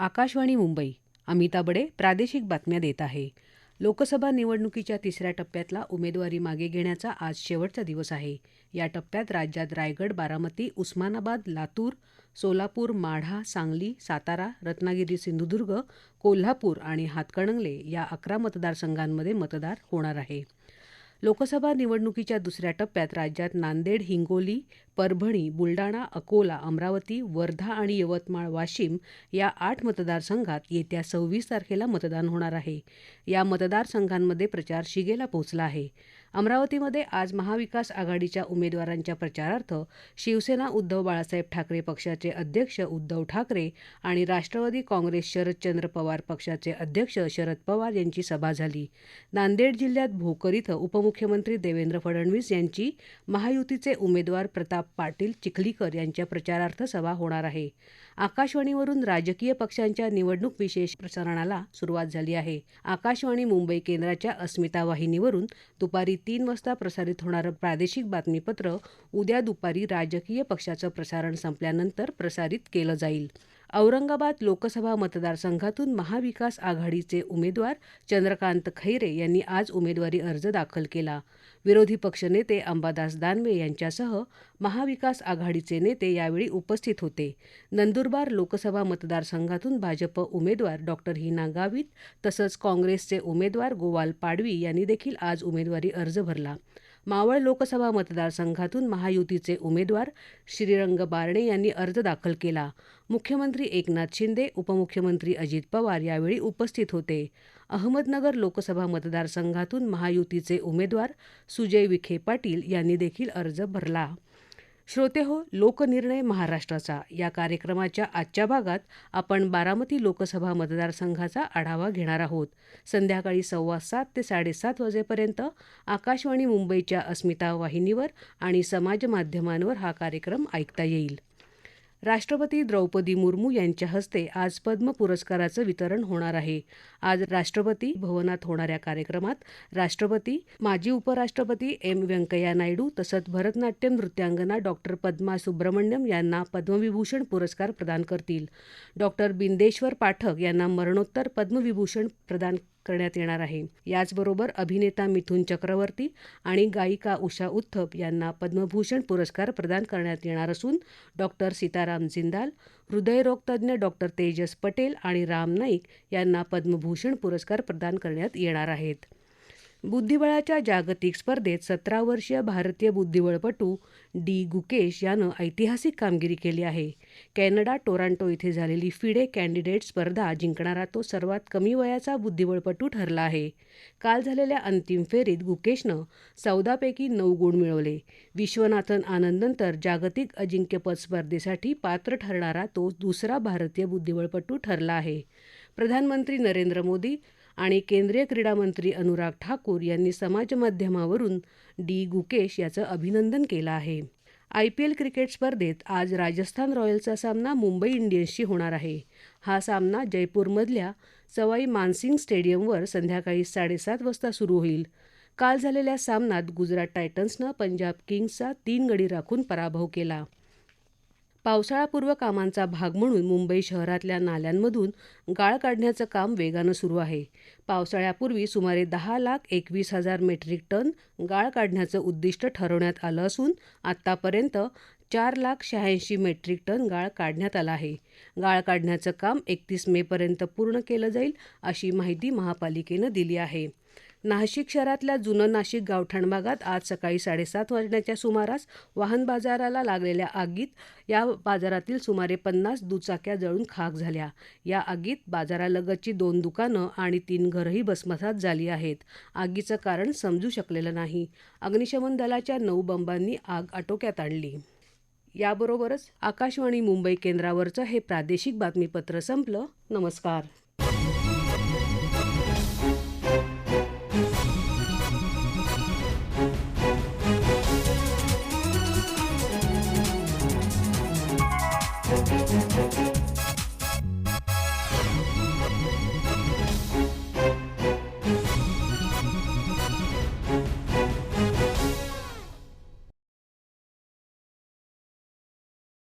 आकाशवाणी मुंबई. अमिता बडे प्रादेशिक बातम्या देत आहे. लोकसभा निवडणुकीच्या तिसऱ्या टप्प्यातला उमेदवारी मागे घेण्याचा आज शेवटचा दिवस आहे. या टप्प्यात राज्यात रायगड बारामती उस्मानाबाद लातूर सोलापूर माढा सांगली सातारा रत्नागिरी सिंधुदुर्ग कोल्हापूर आणि हातकणंगले या अकरा मतदारसंघांमध्ये मतदार होणार आहे. लोकसभा निवडणुकीच्या दुसऱ्या टप्प्यात राज्यात नांदेड हिंगोली परभणी बुलडाणा अकोला अमरावती वर्धा आणि यवतमाळ वाशिम या आठ मतदारसंघात येत्या सव्वीस तारखेला मतदान होणार आहे. या मतदारसंघांमध्ये प्रचार शिगेला पोहोचला आहे. अमरावतीमध्ये आज महाविकास आघाडीच्या उमेदवारांच्या प्रचारार्थ शिवसेना उद्धव बाळासाहेब ठाकरे पक्षाचे अध्यक्ष उद्धव ठाकरे आणि राष्ट्रवादी काँग्रेस शरदचंद्र पवार पक्षाचे अध्यक्ष शरद पवार यांची सभा झाली. नांदेड जिल्ह्यात भोकर इथं उपमुख्यमंत्री देवेंद्र फडणवीस यांची महायुतीचे उमेदवार प्रताप पाटील चिखलीकर यांच्या प्रचारार्थ सभा होणार आहे. आकाशवाणीवरून राजकीय पक्षांच्या निवडणूक विशेष प्रसारणाला सुरुवात झाली आहे. आकाशवाणी मुंबई केंद्राच्या अस्मिता वाहिनीवरून दुपारी तीन वाजता प्रसारित होणारं प्रादेशिक बातमीपत्र उद्या दुपारी राजकीय पक्षाचं प्रसारण संपल्यानंतर प्रसारित केलं जाईल. औरंगाबाद लोकसभा मतदारसंघातून महाविकास आघाडीचे उमेदवार चंद्रकांत खैरे यांनी आज उमेदवारी अर्ज दाखल केला. विरोधी पक्षनेते अंबादास दानवे यांच्यासह महाविकास आघाडीचे नेते यावेळी उपस्थित होते. नंदुरबार लोकसभा मतदारसंघातून भाजप उमेदवार डॉक्टर हिना गावित तसंच काँग्रेसचे उमेदवार गोवाल पाडवी यांनी देखील आज उमेदवारी अर्ज भरला. मावळ लोकसभा मतदारसंघातून महायुतीचे उमेदवार श्रीरंग बारणे यांनी अर्ज दाखल केला. मुख्यमंत्री एकनाथ शिंदे उपमुख्यमंत्री अजित पवार यावेळी उपस्थित होते. अहमदनगर लोकसभा मतदारसंघातून महायुतीचे उमेदवार सुजय विखे पाटील यांनी देखील अर्ज भरला. श्रोते हो लोकनिर्णय महाराष्ट्राचा. या कार्यक्रमाच्या आजच्या भागात आपण बारामती लोकसभा मतदारसंघाचा आढावा घेणार आहोत. संध्याकाळी सव्वा सात ते साडेसात वाजेपर्यंत आकाशवाणी मुंबईच्या अस्मिता वाहिनीवर आणि समाजमाध्यमांवर हा कार्यक्रम ऐकता येईल. राष्ट्रपती द्रौपदी मुर्मू यांच्या हस्ते आज पद्म पुरस्काराचं वितरण होणार आहे. आज राष्ट्रपती भवनात होणाऱ्या कार्यक्रमात राष्ट्रपती माजी उपराष्ट्रपती एम व्यंकय्या नायडू तसंच भरतनाट्यम नृत्यांगना डॉक्टर पद्मा सुब्रमण्यम यांना पद्मविभूषण पुरस्कार प्रदान करतील. डॉक्टर बिंदेश्वर पाठक यांना मरणोत्तर पद्मविभूषण प्रदान करण्यात येणार आहे. याचबरोबर अभिनेता मिथुन चक्रवर्ती आणि गायिका उषा उत्थप यांना पद्मभूषण पुरस्कार प्रदान करण्यात येणार असून डॉक्टर सीताराम जिंदाल हृदयरोगतज्ञ डॉक्टर तेजस पटेल आणि राम नाईक यांना पद्मभूषण पुरस्कार प्रदान करण्यात येणार आहेत. बुद्धिबळाच्या जागतिक स्पर्धेत सतरा वर्षीय भारतीय बुद्धिबळपटू डी. गुकेश यानं ऐतिहासिक कामगिरी केली आहे. कॅनडा टोरांटो इथे झालेली फिडे कॅन्डिडेट स्पर्धा जिंकणारा तो सर्वात कमी वयाचा बुद्धिबळपटू ठरला आहे. काल झालेल्या अंतिम फेरीत गुकेशनं चौदापैकी नऊ गुण मिळवले. विश्वनाथन आनंदनंतर जागतिक अजिंक्यपद स्पर्धेसाठी पात्र ठरणारा तो दुसरा भारतीय बुद्धिबळपटू ठरला आहे. प्रधानमंत्री नरेंद्र मोदी आणि केंद्रीय क्रीडा मंत्री अनुराग ठाकूर यांनी समाजमाध्यमावरून डी. गुकेश याचं अभिनंदन केलं आहे. आय पी एल क्रिकेट स्पर्धेत आज राजस्थान रॉयल्सचा सामना मुंबई इंडियन्सशी होणार आहे. हा सामना जयपूरमधल्या सवाई मानसिंग स्टेडियमवर संध्याकाळी साडेसात वाजता सुरू होईल. काल झालेल्या सामन्यात गुजरात टायटन्सनं पंजाब किंग्सचा तीन गडी राखून पराभव केला. पावसाळापूर्व कामांचा भाग म्हणून मुंबई शहरातल्या नाल्यांमधून गाळ काढण्याचं काम वेगानं सुरू आहे. पावसाळ्यापूर्वी सुमारे दहा लाख एकवीस हजार मेट्रिक टन गाळ काढण्याचं उद्दिष्ट ठरवण्यात आलं असून आत्तापर्यंत चार लाख शहाऐंशी मेट्रिक टन गाळ काढण्यात आला आहे. गाळ काढण्याचं काम एकतीस मेपर्यंत पूर्ण केलं जाईल अशी माहिती महापालिकेनं दिली आहे. नाशिक शहरातल्या जुनं नाशिक गावठाण भागात आज सकाळी साडेसात वाजण्याच्या सुमारास वाहन बाजाराला लागलेल्या आगीत या बाजारातील सुमारे पन्नास दुचाक्या जळून खाक झाल्या. या आगीत बाजारालगतची दोन दुकानं आणि तीन घरंही भस्मसात झाली आहेत. आगीचं कारण समजू शकलेलं नाही. अग्निशमन दलाच्या नऊ बंबांनी आग आटोक्यात आणली. याबरोबरच आकाशवाणी मुंबई केंद्रावरचं हे प्रादेशिक बातमीपत्र संपलं. नमस्कार.